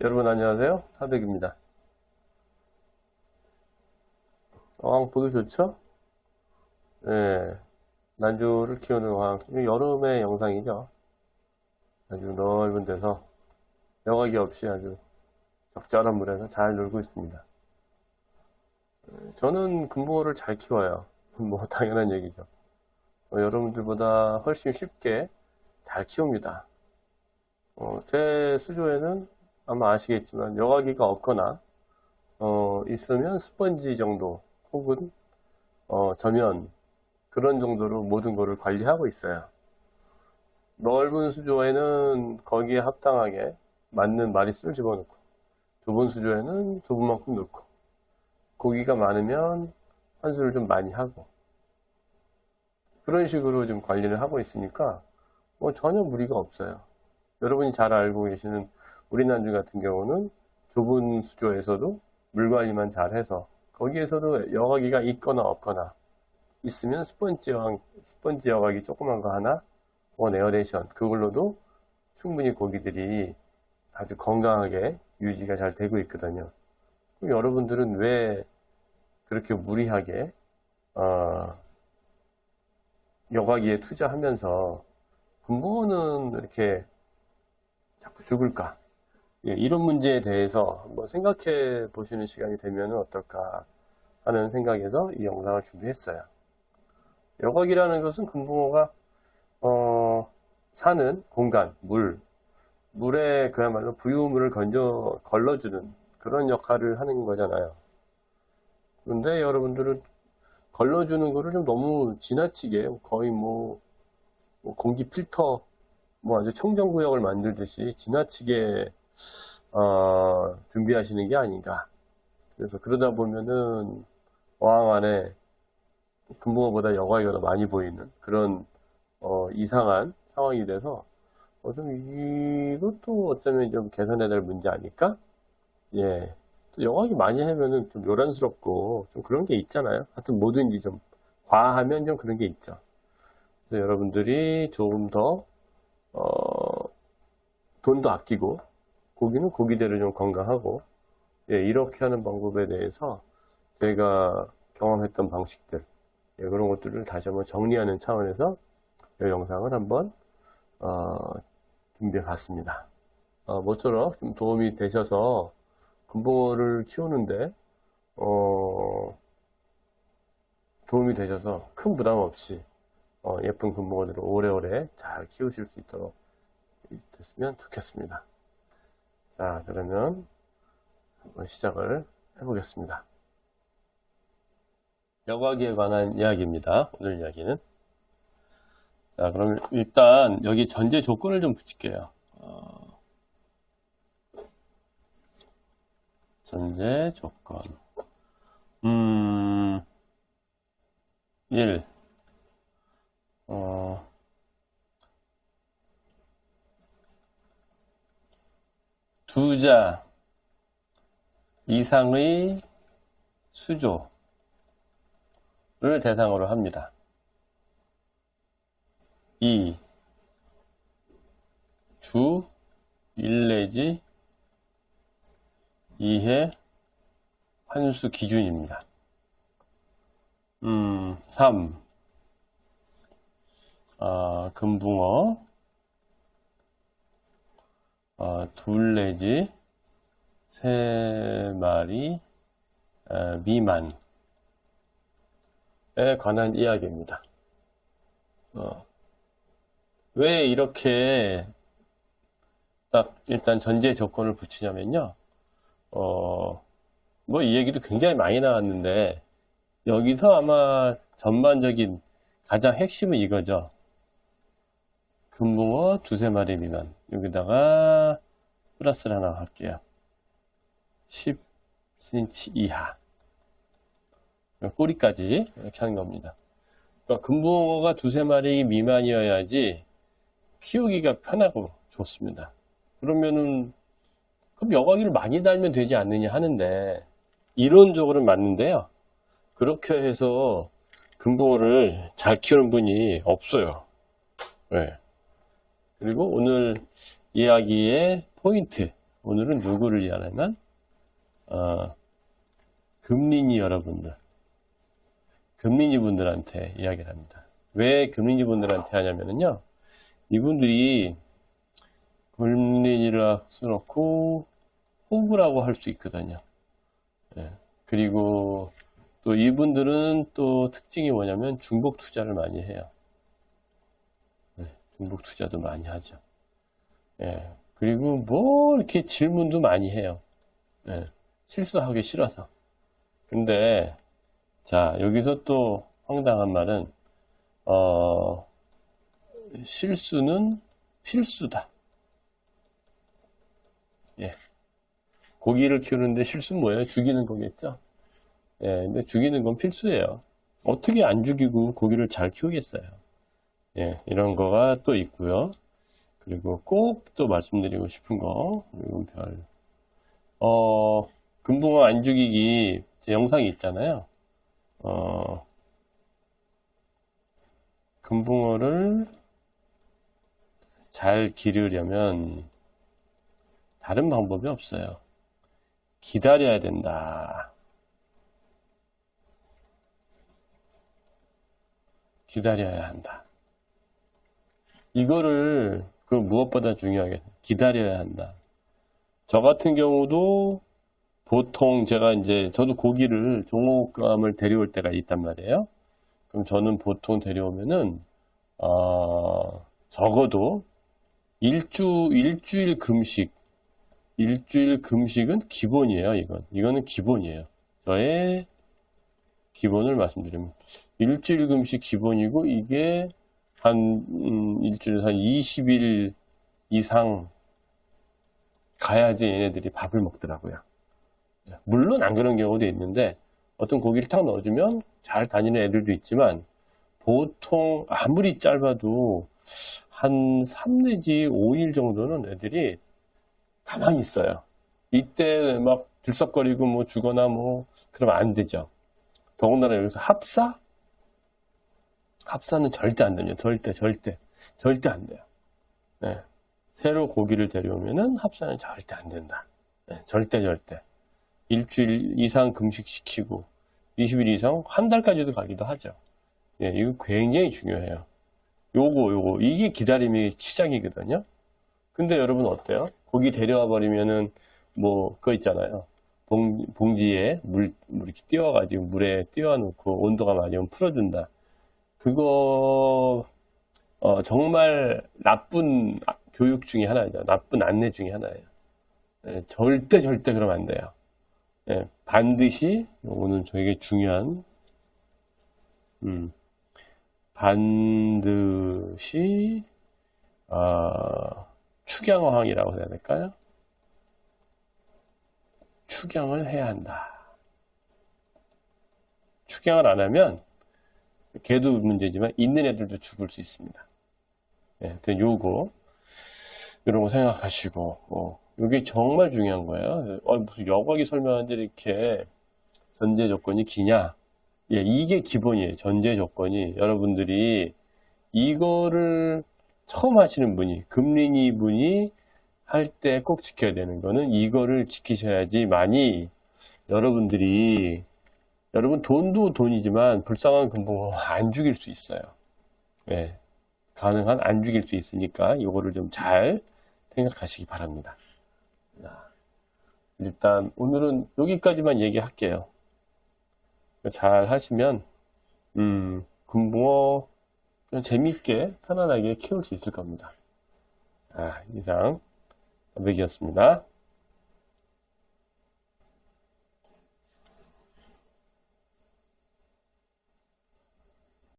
여러분 안녕하세요. 타백입니다. 어항 보기 좋죠? 예. 난주를 키우는 어항. 여름의 영상이죠. 아주 넓은 데서 여과기 없이 아주 적절한 물에서 잘 놀고 있습니다. 예, 저는 금붕어를 잘 키워요. 뭐 당연한 얘기죠. 어, 여러분들보다 훨씬 쉽게 잘 키웁니다. 어, 제 수조에는 아마 아시겠지만 여과기가 없거나 어, 있으면 스펀지 정도 혹은 어, 전면 그런 정도로 모든 거를 관리하고 있어요. 넓은 수조에는 거기에 합당하게 맞는 마리수를 집어넣고 좁은 수조에는 좁은 만큼 넣고 고기가 많으면 환수를 좀 많이 하고 그런 식으로 좀 관리를 하고 있으니까 뭐 전혀 무리가 없어요. 여러분이 잘 알고 계시는 우리 난주 같은 경우는 좁은 수조에서도 물 관리만 잘 해서 거기에서도 여과기가 있거나 없거나 있으면 스펀지 여각, 스펀지 여과기 조그만 거 하나 원 에어레이션 그걸로도 충분히 고기들이 아주 건강하게 유지가 잘 되고 있거든요. 그럼 여러분들은 왜 그렇게 무리하게 어, 여과기에 투자하면서 금붕어는 이렇게 자꾸 죽을까? 예, 이런 문제에 대해서 한번 생각해 보시는 시간이 되면 어떨까 하는 생각에서 이 영상을 준비했어요. 여과기라는 것은 금붕어가 어, 사는 공간, 물, 물에 그야말로 부유물을 건져 걸러주는 그런 역할을 하는 거잖아요. 그런데 여러분들은 걸러주는 거를 좀 너무 지나치게 거의 뭐, 뭐 공기 필터 뭐 아주 청정구역을 만들듯이 지나치게 어, 준비하시는 게 아닌가. 그래서 그러다 보면은 어항 안에 금붕어보다 여과기가 더 많이 보이는 그런 어, 이상한 상황이 돼서 어, 좀 이것도 어쩌면 좀 개선해야 될 문제 아닐까? 예. 또 여과기 많이 하면은 좀 요란스럽고 좀 그런 게 있잖아요. 하여튼 뭐든지 좀 과하면 좀 그런 게 있죠. 그래서 여러분들이 조금 더 어, 돈도 아끼고 고기는 고기대로 좀 건강하고 예, 이렇게 하는 방법에 대해서 제가 경험했던 방식들 예, 그런 것들을 다시 한번 정리하는 차원에서 이 영상을 한번 어, 준비해 봤습니다. 어, 모쪼록 좀 도움이 되셔서 금붕어를 키우는데 어, 도움이 되셔서 큰 부담 없이 어, 예쁜 금붕어들을 오래오래 잘 키우실 수 있도록 됐으면 좋겠습니다. 자, 그러면 한번 시작을 해보겠습니다. 여과기에 관한 이야기입니다. 오늘 이야기는. 자, 그럼 일단 여기 전제 조건을 좀 붙일게요. 어, 전제 조건. 음, 1. 어, 두 자 이상의 수조를 대상으로 합니다. 2. 주 1 내지 2회 환수 기준입니다. 음, 3. 아, 금붕어 어, 둘 내지 세 마리 어, 미만에 관한 이야기입니다. 어, 왜 이렇게 딱 일단 전제 조건을 붙이냐면요. 어, 뭐 이 얘기도 굉장히 많이 나왔는데 여기서 아마 전반적인 가장 핵심은 이거죠. 금붕어 두세 마리 미만. 여기다가 플러스를 하나 할게요. 10cm 이하. 꼬리까지 이렇게 하는 겁니다. 그러니까 금붕어가 두세 마리 미만이어야지 키우기가 편하고 좋습니다. 그러면은 그럼 여과기를 많이 달면 되지 않느냐 하는데 이론적으로는 맞는데요. 그렇게 해서 금붕어를 잘 키우는 분이 없어요. 네. 그리고 오늘 이야기의 포인트, 오늘은 누구를 위하냐면, 어, 금린이 여러분들, 금린이 분들한테 이야기를 합니다. 왜 금린이 분들한테 하냐면요. 이분들이 금린이를 써놓고 호구라고 할 수 있거든요. 예. 그리고 또 이분들은 또 특징이 뭐냐면 중복 투자를 많이 해요. 네, 중복 투자도 많이 하죠. 예. 그리고 뭐 이렇게 질문도 많이 해요. 예. 실수하기 싫어서. 근데 자 여기서 또 황당한 말은 어 실수는 필수다. 예. 고기를 키우는데 실수는 뭐예요? 죽이는 거겠죠? 예, 근데 죽이는 건 필수예요. 어떻게 안 죽이고 고기를 잘 키우겠어요? 예, 이런 거가 또 있고요. 그리고 꼭 또 말씀드리고 싶은 거, 이건 별, 어, 금붕어 안 죽이기 제 영상이 있잖아요. 어, 금붕어를 잘 기르려면 다른 방법이 없어요. 기다려야 된다. 기다려야 한다. 이거를 그 무엇보다 중요하게 기다려야 한다. 저 같은 경우도 보통 제가 이제 저도 고기를 종목감을 데려올 때가 있단 말이에요. 그럼 저는 보통 데려오면은 어, 적어도 일주 일주일 금식 일주일 금식은 기본이에요. 이건 이거는 기본이에요. 저의 기본을 말씀드리면 일주일 금식 기본이고 이게 한 음, 일주일에 한 20일 이상 가야지 얘네들이 밥을 먹더라고요. 물론 안 그런 경우도 있는데 어떤 고기를 탁 넣어주면 잘 다니는 애들도 있지만 보통 아무리 짧아도 한 3 내지 5일 정도는 애들이 가만히 있어요. 이때 막 들썩거리고 뭐 주거나 뭐 그러면 안 되죠. 더군다나 여기서 합사? 합사는 절대 안 되죠. 절대, 절대. 절대 안 돼요. 네. 새로 고기를 데려오면은 합사는 절대 안 된다. 네. 절대, 절대. 일주일 이상 금식시키고, 20일 이상, 한 달까지도 가기도 하죠. 예, 이거 굉장히 중요해요. 요거, 요거. 이게 기다림의 시작이거든요. 근데 여러분 어때요? 고기 데려와 버리면은, 뭐, 그거 있잖아요. 봉, 봉지에 물, 물 이렇게 띄워가지고 물에 띄워놓고 온도가 맞으면 풀어준다. 그거, 어, 정말 나쁜 교육 중에 하나죠. 나쁜 안내 중에 하나예요. 예, 절대, 절대 그러면 안 돼요. 예, 반드시, 요거는 저에게 중요한, 음, 반드시, 어, 축양어항이라고 해야 될까요? 축양을 해야 한다. 축양을 안 하면 개도 문제지만 있는 애들도 죽을 수 있습니다. 예, 요거 이런 거 생각하시고 어, 이게 정말 중요한 거예요. 어, 무슨 여과기 설명하는데 이렇게 전제 조건이 기냐? 예, 이게 기본이에요. 전제 조건이 여러분들이 이거를 처음 하시는 분이 금린이 분이 할 때 꼭 지켜야 되는 거는 이거를 지키셔야지 많이 여러분들이 여러분 돈도 돈이지만 불쌍한 금붕어 안 죽일 수 있어요. 예, 가능한 안 죽일 수 있으니까 이거를 좀 잘 생각하시기 바랍니다. 일단 오늘은 여기까지만 얘기할게요. 잘 하시면 음, 금붕어 재밌게 편안하게 키울 수 있을 겁니다. 아, 이상 백이었습니다.